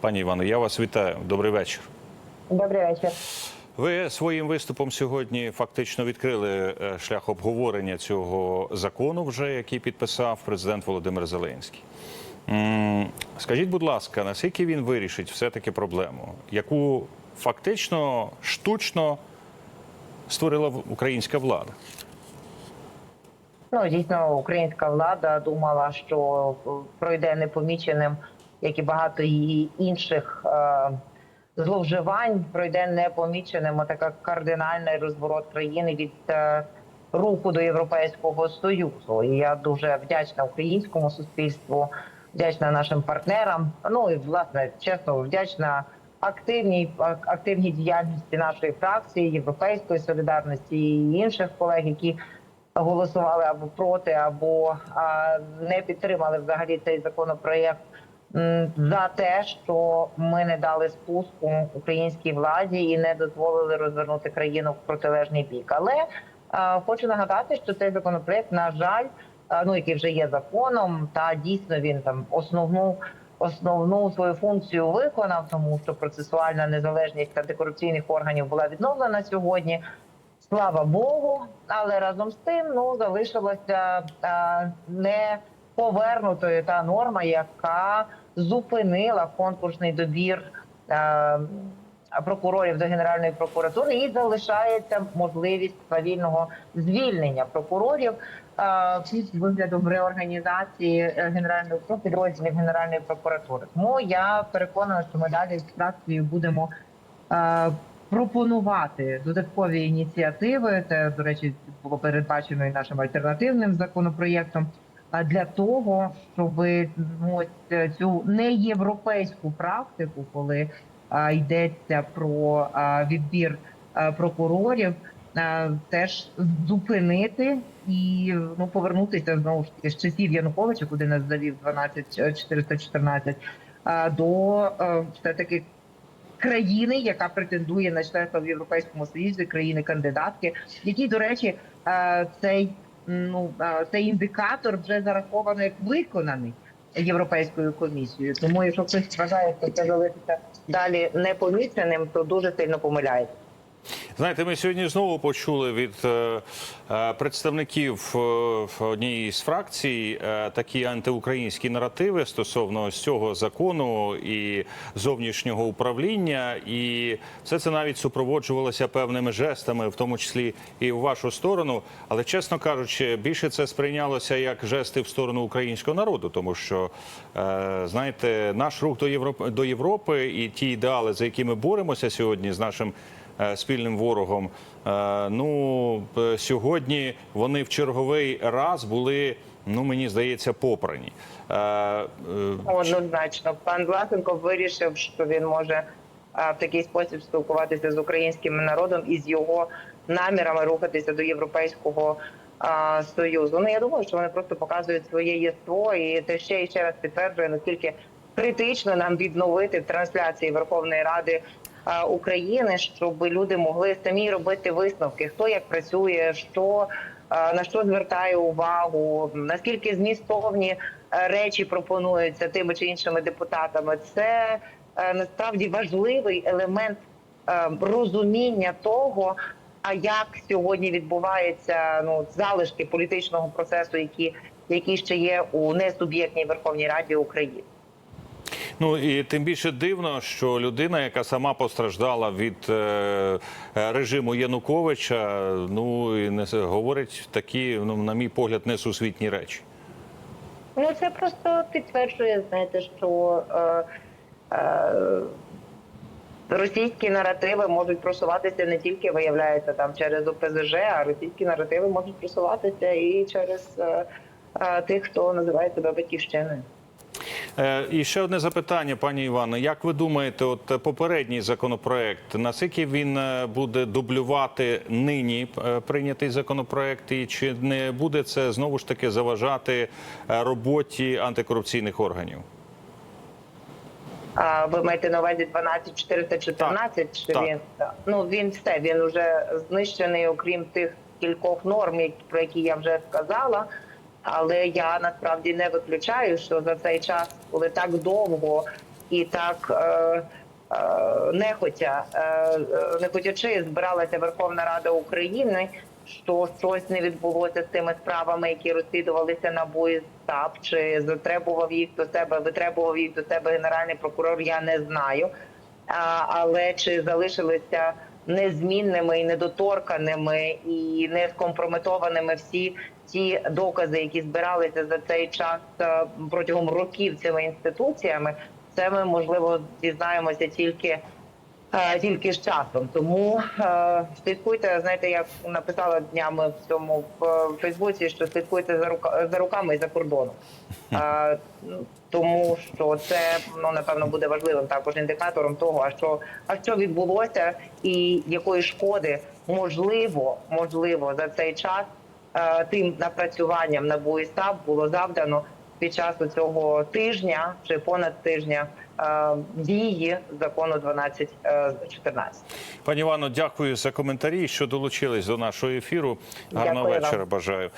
Пані Івано, я вас вітаю. Добрий вечір. Добрий вечір. Ви своїм виступом сьогодні фактично відкрили е, шлях обговорення цього закону, вже який підписав президент Володимир Зеленський. Скажіть, будь ласка, наскільки він вирішить все-таки проблему, яку фактично штучно створила українська влада? Ну дійсно, українська влада думала, що пройде непоміченим, як і багато її інших е, зловживань, пройде непоміченим така кардинальний розворот країни від е, руху до Європейського союзу. І я дуже вдячна українському суспільству, вдячна нашим партнерам. Ну і власне чесно вдячна активній ак- активній діяльності нашої фракції, європейської солідарності і інших колег, які голосували або проти, або а, не підтримали взагалі цей законопроєкт м, за те, що ми не дали спуску українській владі і не дозволили розвернути країну в протилежний бік. Але а, хочу нагадати, що цей законопроєкт, на жаль, а, ну який вже є законом, та дійсно він там основну. Основну свою функцію виконав, тому що процесуальна незалежність антикорупційних органів була відновлена сьогодні. Слава Богу, але разом з тим ну залишилася а, не повернутою та норма, яка зупинила конкурсний добір прокурорів до Генеральної прокуратури, і залишається можливість повільного звільнення прокурорів а, під виглядом реорганізації е, генеральної підрозділів Генеральної прокуратури. Тому я переконана, що ми далі з фракцією будемо е, пропонувати додаткові ініціативи. Це до речі було передбачено і нашим альтернативним законопроєктом. Для того, щоб ну, е, цю неєвропейську практику, коли йдеться про відбір прокурорів, теж зупинити і ну повернутися знову ж таки з часів Януковича, куди нас завів 12414, а, до е, все таки країни, яка претендує на членство в Європейському Союзі, країни кандидатки, які, до речі, е, цей ну е, цей індикатор вже зараховано як виконаний європейською комісією. Тому, якщо хтось вважає, що це залишиться далі непоміченим, то дуже сильно помиляється. Знаєте, ми сьогодні знову почули від е, е, представників е, однієї з фракцій такі антиукраїнські наративи стосовно ось цього закону і зовнішнього управління, і все це навіть супроводжувалося певними жестами, в тому числі і в вашу сторону. Але чесно кажучи, більше це сприйнялося як жести в сторону українського народу, тому що знаєте, наш рух до Європи до Європи і ті ідеали, за які ми боремося сьогодні з нашим спільним ворогом. Е, Ну е, сьогодні вони в черговий раз були. Ну мені здається, попрані. Е, е, Однозначно, пан Власенко вирішив, що він може в такий спосіб спілкуватися з українським народом і з його намірами рухатися до європейського союзу. Ну я думаю, що вони просто показують своє єство, і це ще і ще раз підтверджує наскільки критично нам відновити в трансляції Верховної Ради. А, України, щоб люди могли самі робити висновки, хто як працює, що на що звертає увагу, наскільки змістовні е, речі пропонуються тими чи іншими депутатами. Це е, насправді важливий елемент е, розуміння того, а як сьогодні відбуваються ну залишки політичного процесу, які, які ще є у несуб'єктній Верховній Раді України. Ну і тим більше дивно, що людина, яка сама постраждала від е, е, режиму Януковича, ну і не говорить такі, ну на мій погляд, несусвітні речі. Ну це просто підтверджує, знаєте, що е, е, російські наративи можуть просуватися не тільки виявляється там через ОПЗЖ, а російські наративи можуть просуватися і через е, е, тих, хто називає себе батьківщиною. Е, І ще одне запитання, пані Івано. Як ви думаєте, от попередній законопроект, наскільки він е, буде дублювати нині е, прийнятий законопроект, і чи не буде це знову ж таки заважати роботі антикорупційних органів? А ви маєте на увазі 12414, чи так. він ну він все він вже знищений, окрім тих кількох норм, про які я вже сказала. Але я насправді не виключаю, що за цей час, коли так довго і так е, е, нехотя, е, е, не хотячи, збиралася Верховна Рада України, що щось не відбулося з тими справами, які розслідувалися на бої САП, чи затребував їх до себе, витребував їх до себе генеральний прокурор, я не знаю. А, але чи залишилися незмінними і недоторканими і не скомпрометованими всі ті докази, які збиралися за цей час е, протягом років цими інституціями, це ми можливо дізнаємося тільки. Е, Тільки з часом, тому е, слідкуйте. Знаєте, як написала днями в цьому в е, Фейсбуці, що слідкуйте за рука за руками і за кордоном. Е, тому що це ну напевно буде важливим також індикатором того, а що а що відбулося, і якої шкоди можливо, можливо, за цей час тим напрацюванням на САП було завдано під час цього тижня чи понад тижня е, дії закону 1214. Пані Івано, дякую за коментарі, що долучились до нашого ефіру. Гарного Дякую вам. вечора. Бажаю.